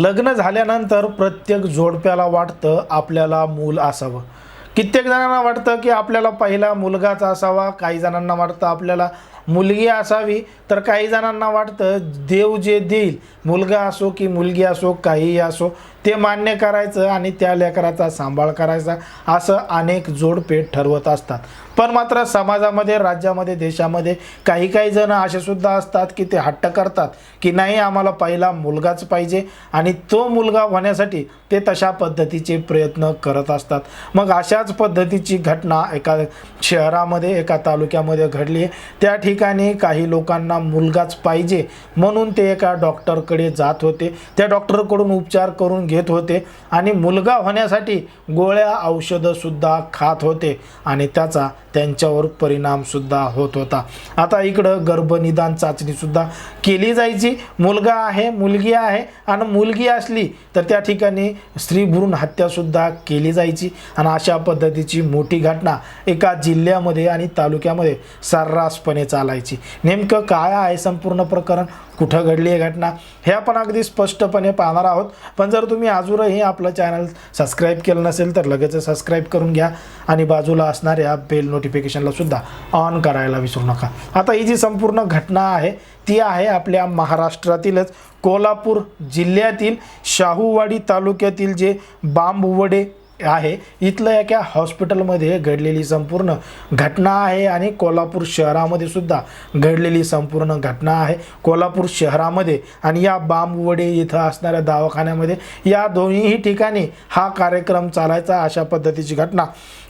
लग्न झाल्यानंतर प्रत्येक जोडप्याला वाटतं आपल्याला मूल असावं. कित्येक जणांना वाटतं की आपल्याला पहिला मुलगाच असावा काही जणांना वाटतं आपल्याला मुलगी असावी तर काही जणांना वाटतं देव जे देईल मुलगा असो की मुलगी असो काहीही असो ते मान्य करायचं आणि त्या लेकराचा सांभाळ करायचा असं अनेक जोडपेठ ठरवत असतात. पण मात्र समाजामध्ये राज्यामध्ये देशामध्ये काही काही जण असे सुद्धा असतात की ते हट्ट करतात की नाही आम्हाला पहिला मुलगाच पाहिजे आणि तो मुलगा होण्यासाठी ते तशा पद्धतीचे प्रयत्न करत असतात. मग अशाच पद्धतीची घटना एका शहरामध्ये एका तालुक्यामध्ये घडली. त्या ठिकाणी ठिकाणी काही लोकांना मुलगाच पाहिजे म्हणून ते एका डॉक्टरकडे जात होते. त्या डॉक्टरकडून उपचार करून घेत होते आणि मुलगा होण्यासाठी गोळ्या औषधंसुद्धा खात होते आणि त्याचा त्यांच्यावर परिणामसुद्धा होत होता. आता इकडं गर्भनिदान चाचणीसुद्धा केली जायची. मुलगा आहे मुलगी आहे आणि मुलगी असली तर त्या ठिकाणी स्त्री भ्रूण हत्यासुद्धा केली जायची आणि अशा पद्धतीची मोठी घटना एका जिल्ह्यामध्ये आणि तालुक्यामध्ये सर्रासपणे चालायची. नेमकं काय आहे संपूर्ण प्रकरण? कुठं घडली आहे घटना? हे आपण अगदी स्पष्टपणे पाहणार आहोत. पण जर तुम्ही अजूनही आपलं चॅनल सबस्क्राईब केलं नसेल तर लगेच सबस्क्राईब करून घ्या आणि बाजूला असणाऱ्या बेल नोटिफिकेशनला सुद्धा ऑन करायला विसरू नका. आता ही जी संपूर्ण घटना आहे ती आहे आपल्या महाराष्ट्रातीलच. कोल्हापूर जिल्ह्यातील शाहूवाडी तालुक्यातील जे बांबवडे आहे. इथलं एका हॉस्पिटलमध्ये घडलेली संपूर्ण घटना आहे आणि कोल्हापूर शहरामध्ये सुद्धा घडलेली संपूर्ण घटना आहे. कोल्हापूर शहरामध्ये आणि या बांबवडे इथं असणाऱ्या दवाखान्यामध्ये या दोन्हीही ठिकाणी हा कार्यक्रम चालायचा अशा पद्धतीची घटना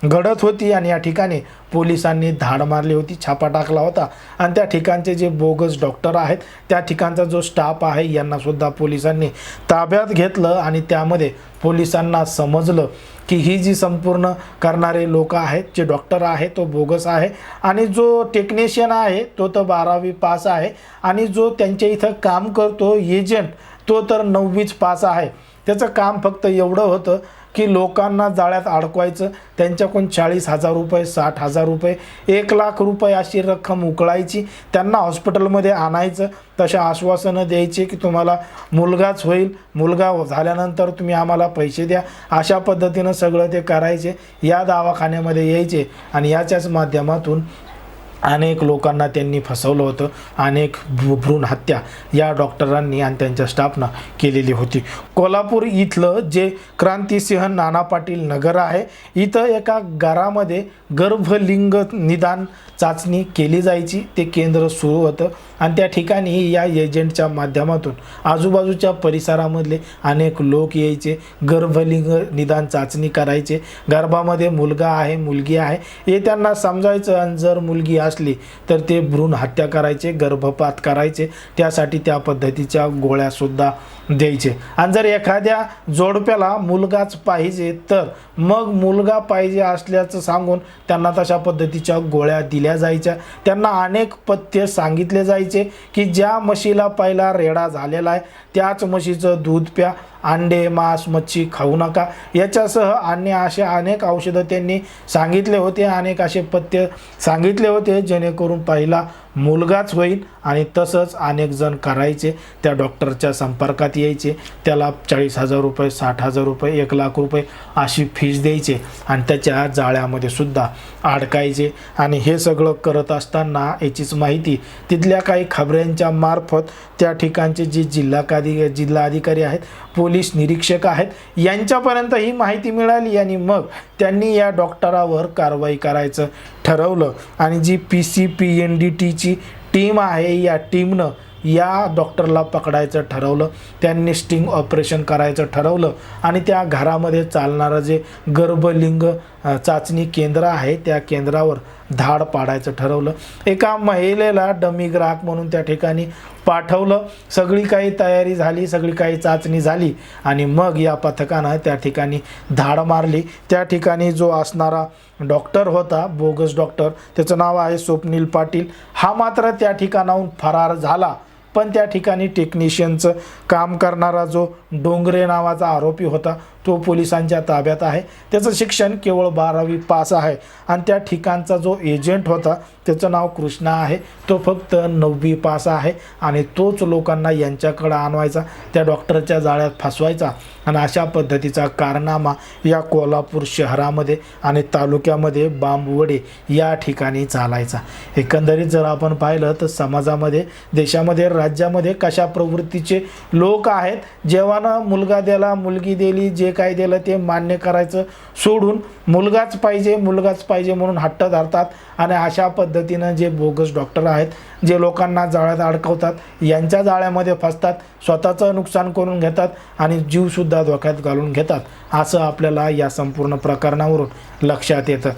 घडत होती आणि या ठिकाणी पोलिसांनी धाड मारली होती छापा टाकला होता. आणि त्या ठिकाणचे जे बोगस डॉक्टर आहेत त्या ठिकाणचा जो स्टाफ आहे यांनासुद्धा पोलिसांनी ताब्यात घेतलं आणि त्यामध्ये पोलिसांना समजलं की ही जी संपूर्ण करणारे लोक आहेत जे डॉक्टर आहे तो बोगस आहे आणि जो टेक्निशियन आहे तो तर बारावी पास आहे आणि जो त्यांच्या इथं काम करतो एजंट तो तर नववीच पास आहे. त्याचं काम फक्त एवढं होतं की लोकांना जाळ्यात अडकवायचं. त्यांच्याकडून चाळीस हजार रुपये साठ हजार रुपये एक लाख रुपये अशी रक्कम उकळायची. त्यांना हॉस्पिटलमध्ये आणायचं. तशा आश्वासनं द्यायची की तुम्हाला मुलगाच होईल. मुलगा झाल्यानंतर तुम्ही आम्हाला पैसे द्या. अशा पद्धतीनं सगळं ते करायचे. या दवाखान्यामध्ये यायचे आणि याच्याच माध्यमातून अनेक लोकांना त्यांनी फसवलं होतं. अनेक भ्रू भ्रूण हत्या या डॉक्टरांनी आणि त्यांच्या स्टाफनं केलेली होती. कोल्हापूर इथलं जे क्रांतिसिंह नाना पाटील नगर आहे इथं एका घरामध्ये गर्भलिंग निदान चाचणी केली जायची. ते केंद्र सुरू होतं. आणि त्या ठिकाणी या एजंटच्या माध्यमातून आजूबाजूच्या परिसरामधले अनेक लोक यायचे गर्भलिंग निदान चाचणी करायचे. गर्भामध्ये मुलगा आहे मुलगी आहे. हे त्यांना समजायचं आणि जर मुलगी असली तर ते भ्रूण हत्या करायचे गर्भपात करायचे. त्यासाठी त्या पद्धतीच्या गोळ्यासुद्धा द्यायचे. आणि जर एखाद्या जोडप्याला मुलगाच पाहिजे तर मग मुलगा पाहिजे असल्याचं सांगून त्यांना तशा पद्धतीच्या गोळ्या दिल्या जायच्या. त्यांना अनेक पथ्य सांगितले जायचे. की ज्या म्हशीला पहिला रेडा झालेला आहे त्याच म्हशीचं दूध प्या. अंडे मांस मच्छी खाऊ नका. याच्यासह अन्य असे अनेक औषधं त्यांनी सांगितले होते अनेक असे पथ्य सांगितले होते जेणेकरून पहिला मुलगाच होईल आणि तसंच अनेक जण करायचे. त्या डॉक्टरच्या संपर्कात यायचे. त्याला चाळीस हजार रुपये साठ हजार रुपये एक लाख रुपये अशी फीज द्यायचे आणि त्याच्या जाळ्यामध्ये सुद्धा अडकायचे. आणि हे सगळं करत असताना याचीच माहिती तिथल्या काही खबऱ्यांच्या मार्फत त्या ठिकाणचे जे जिल्हा जिल्हा अधिकारी आहेत पोलीस निरीक्षक आहेत. यांच्यापर्यंत ही माहिती मिळाली आणि मग त्यांनी या डॉक्टरावर कारवाई करायचं ठरवलं. आणि जी P C P N D टीची टीम आहे या टीमनं या डॉक्टरला पकडायचं ठरवलं. त्यांनी स्टिंग ऑपरेशन करायचं ठरवलं. आणि त्या घरामध्ये चालणारं जे गर्भलिंग चाचणी केंद्र आहे. त्या केंद्रावर धाड पाडायचं ठरवलं. एका महिलेला डमी ग्राहक म्हणून त्या ठिकाणी पाठवलं. सगळी काही तयारी झाली सगळी काही चाचणी झाली आणि मग या पथकानं त्या ठिकाणी धाड मारली. त्या ठिकाणी जो असणारा डॉक्टर होता बोगस डॉक्टर त्याचं नाव आहे स्वप्नील पाटील. हा मात्र त्या ठिकाणाहून फरार झाला. पण त्या ठिकाणी टेक्निशियनचं काम करणारा जो डोंगरे नावाचा आरोपी होता तो पोलिसांच्या ताब्यात आहे. त्याचं शिक्षण केवळ बारावी पास आहे. आणि त्या ठिकाणचा जो एजंट होता त्याचं नाव कृष्णा आहे. तो फक्त नववी पास आहे आणि तोच लोकांना यांच्याकडं आणवायचा त्या डॉक्टरच्या जाळ्यात फसवायचा आणि अशा पद्धतीचा कारनामा या कोल्हापूर शहरामध्ये आणि तालुक्यामध्ये बांबवडे या ठिकाणी चालायचा. एकंदरीत जर आपण पाहिलं तर समाजामध्ये देशामध्ये राज्यामध्ये कशा प्रवृत्तीचे लोक आहेत जेव्हा मुलगा द्याला मुलगी दिली जे काय दिलं ते मान्य करायचं सोडून मुलगाच पाहिजे मुलगाच पाहिजे म्हणून हट्ट धरतात. आणि अशा पद्धतीनं जे बोगस डॉक्टर आहेत जे लोकांना जाळ्यात अडकवतात यांच्या जाळ्यामध्ये फसतात स्वतःचं नुकसान करून घेतात आणि जीवसुद्धा धोक्यात घालून घेतात. असं आपल्याला या संपूर्ण प्रकरणावरून लक्षात येतं.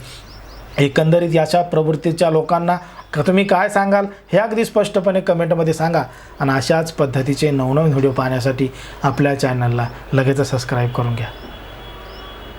एकंदरीत अशा प्रवृत्तीच्या लोकांना तुम्ही काय सांगाल हे अगदी स्पष्टपणे कमेंटमध्ये सांगा. आणि अशाच पद्धतीचे नवनवीन व्हिडिओ पाहण्यासाठी आपल्या चॅनलला लगेच सबस्क्राईब करून घ्या.